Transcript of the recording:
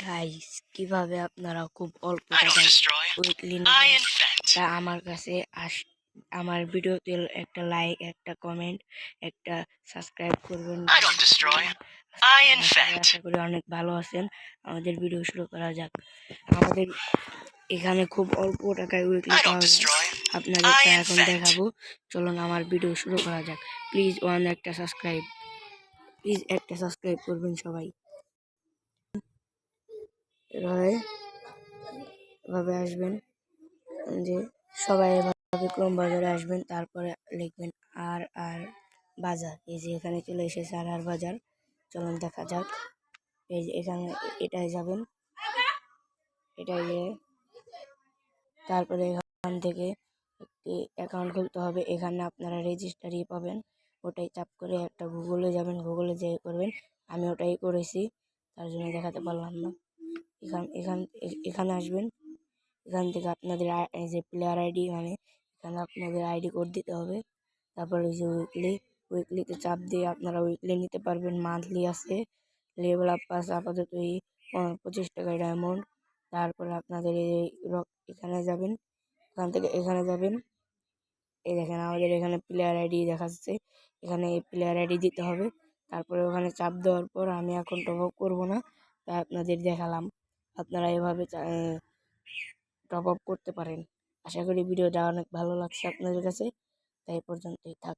Guys কীভাবে আপনারা খুব অল্প টাকায়. উইকলি. তা আমার কাছে আস আমার ভিডিওতে একটা লাইক একটা কমেন্ট একটা সাবস্ক্রাইব করবেন। আশা- করি অনেক ভালো আছেন। আমাদের ভিডিও শুরু করা যাক। আমাদের এখানে খুব অল্প টাকায় উইকলি পাওয়া যায়. আপনাদের তা এখন. দেখাবো। চলুন আমার ভিডিও শুরু করা যাক। প্লিজ ওয়ান একটা সাবস্ক্রাইব প্লিজ একটা সাবস্ক্রাইব করবেন সবাই। এভাবে এভাবে আসবেন। যে সবাই এভাবে ক্রোম বাজারে আসবেন, তারপরে লিখবেন আর আর বাজার। এই যে এখানে চলে এসেছে আর আর বাজার। চলুন দেখা যাক। এই যে এখানে এটাই যাবেন। এটাই গিয়ে তারপরে এখান থেকে একটি অ্যাকাউন্ট খুলতে হবে। এখানে আপনারা রেজিস্টারি পাবেন। ওটাই চাপ করে একটা গুগলে যাবেন। গুগলে যেয়ে করবেন। আমি ওটাই করেছি। তার জন্য দেখাতে পারলাম না। এখান এখান এখানে আসবেন। এখান থেকে আপনাদের যে প্লেয়ার আইডি মানে এখানে আপনাদের আইডি কোড দিতে হবে। তারপরে ওই যে উইকলি উইকলিতে চাপ দিয়ে আপনারা উইকলি নিতে পারবেন। মান্থলি আছে। লেভেল আপ পাস আপাতত এই পঁচিশ টাকায় ডায়মন্ড তারপরে আপনাদের এই এখানে যাবেন। এখান থেকে এখানে যাবেন। এই দেখেন আমাদের এখানে প্লেয়ার আইডি দেখাচ্ছে। এখানে এই প্লেয়ার আইডি দিতে হবে। তারপরে ওখানে চাপ দেওয়ার পর আমি এখন টপ আপ করব না। তাই আপনাদের দেখালাম। আপনারা এভাবে টপ আপ করতে পারেন। আশা করি ভিডিওটা অনেক ভালো লাগছে আপনাদের কাছে। তাই পর্যন্তই থাক।